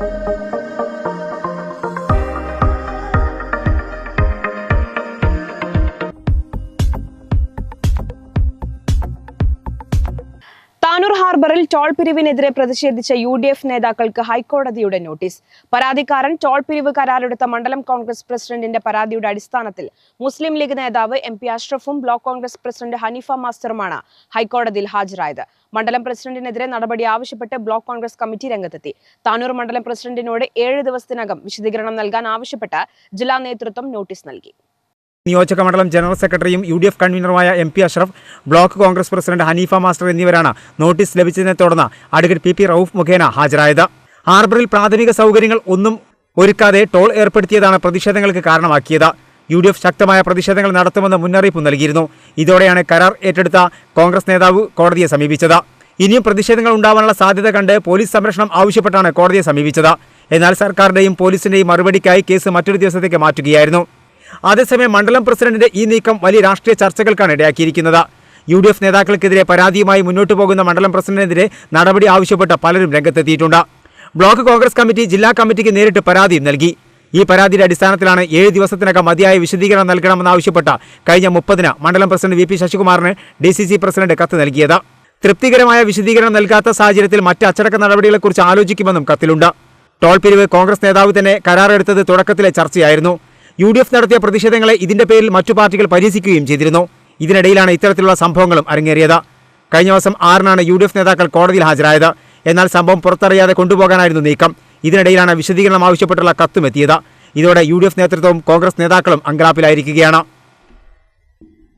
Thank you. Tanur ഹാർബറിൽ toll പിരിവിനെതിരെ പ്രതിഷേധിച്ച U D F നേതാക്കൾക്ക് ഹൈക്കോടതിയുടെ നോട്ടീസ്. പരാതിക്കാരൻ ടോൾ പിരിവ് കരാറെടുത്ത മണ്ഡലം കോൺഗ്രസ് പ്രസിഡന്റിന്റെ പരാതിയുടെ അടിസ്ഥാനത്തിൽ മുസ്ലിം ലീഗ് നേതാവ് എം പി അഷ്റഫും ബ്ലോക്ക് കോൺഗ്രസ് പ്രസിഡന്റ് ഹനീഫ മാസ്റ്ററുമാണ് ഹൈക്കോടതിയിൽ ഹാജരായത്. മണ്ഡലം പ്രസിഡന്റിനെതിരെ നടപടി ആവശ്യപ്പെട്ട് ബ്ലോക്ക് കോൺഗ്രസ് കമ്മിറ്റി രംഗത്തെത്തി. താനൂർ മണ്ഡലം പ്രസിഡന്റിനോട് ഏഴ് ദിവസത്തിനകം വിശദീകരണം നൽകാൻ ആവശ്യപ്പെട്ട് ജില്ലാ നേതൃത്വം നോട്ടീസ് നൽകി. നിയോജക മണ്ഡലം ജനറൽ സെക്രട്ടറിയും U D F കൺവീനറുമായ M P Ashraf block Congress president Haneefa master എന്നിവരാണ് നോട്ടീസ് ലഭിച്ചതിനെ തുടർന്ന് അഡ്വക്കേറ്റ് പി പി റൌഫ് മുഖേന ഹാജരായത്. ഹാർബറിൽ പ്രാഥമിക സൗകര്യങ്ങൾ ഒന്നും ഒരുക്കാതെ ടോൾ ഏർപ്പെടുത്തിയതാണ് പ്രതിഷേധങ്ങൾക്ക് കാരണമാക്കിയത്. യു ഡി എഫ് ശക്തമായ പ്രതിഷേധങ്ങൾ നടത്തുമെന്ന് മുന്നറിയിപ്പ് നൽകിയിരുന്നു. ഇതോടെയാണ് കരാർ ഏറ്റെടുത്ത കോൺഗ്രസ് നേതാവ് കോടതിയെ സമീപിച്ചത്. ഇനിയും പ്രതിഷേധങ്ങൾ ഉണ്ടാവാനുള്ള സാധ്യത കണ്ട് പോലീസ് സംരക്ഷണം ആവശ്യപ്പെട്ടാണ് കോടതിയെ സമീപിച്ചത്. എന്നാൽ സർക്കാരിന്റെയും പോലീസിന്റെയും മറുപടിക്കായി കേസ് മറ്റൊരു ദിവസത്തേക്ക് മാറ്റുകയായിരുന്നു. അതേസമയം മണ്ഡലം പ്രസിഡന്റിന്റെ ഈ നീക്കം വലിയ രാഷ്ട്രീയ ചർച്ചകൾക്കാണ് ഇടയാക്കിയിരിക്കുന്നത്. യു ഡി എഫ് നേതാക്കൾക്കെതിരെ പരാതിയുമായി മുന്നോട്ട് പോകുന്ന മണ്ഡലം പ്രസിഡന്റിനെതിരെ നടപടി ആവശ്യപ്പെട്ട് പലരും രംഗത്തെത്തിയിട്ടുണ്ട്. ബ്ലോക്ക് കോൺഗ്രസ് കമ്മിറ്റി ജില്ലാ കമ്മിറ്റിക്ക് നേരിട്ട് പരാതിയും നൽകി. ഈ പരാതിയുടെ അടിസ്ഥാനത്തിലാണ് ഏഴ് ദിവസത്തിനകം മതിയായ വിശദീകരണം നൽകണമെന്നാവശ്യപ്പെട്ട കഴിഞ്ഞ മുപ്പതിന് മണ്ഡലം പ്രസിഡന്റ് വി പി ശശികുമാറിന് ഡി സി സി പ്രസിഡന്റ് കത്ത് നൽകിയത്. തൃപ്തികരമായ വിശദീകരണം നൽകാത്ത സാഹചര്യത്തിൽ മറ്റ് അച്ചടക്ക നടപടികളെക്കുറിച്ച് ആലോചിക്കുമെന്നും കത്തിലുണ്ട്. ടോൾ പിരിവ് കോൺഗ്രസ് നേതാവ് തന്നെ കരാറെടുത്തത് തുടക്കത്തിലെ ചർച്ചയായിരുന്നു. യു ഡി എഫ് നടത്തിയ പ്രതിഷേധങ്ങളെ ഇതിന്റെ പേരിൽ മറ്റു പാർട്ടികൾ പരിഹസിക്കുകയും ചെയ്തിരുന്നു. ഇതിനിടയിലാണ് ഇത്തരത്തിലുള്ള സംഭവങ്ങളും അരങ്ങേറിയത്. കഴിഞ്ഞ മാസം ആറിനാണ് യു ഡി എഫ് നേതാക്കൾ കോടതിയിൽ ഹാജരായത്. എന്നാൽ സംഭവം പുറത്തറിയാതെ കൊണ്ടുപോകാനായിരുന്നു നീക്കം. ഇതിനിടയിലാണ് വിശദീകരണം ആവശ്യപ്പെട്ടുള്ള കത്തും എത്തിയത്. ഇതോടെ യു ഡി എഫ് നേതൃത്വവും കോൺഗ്രസ് നേതാക്കളും അങ്കലാപ്പിലായിരിക്കുകയാണ്.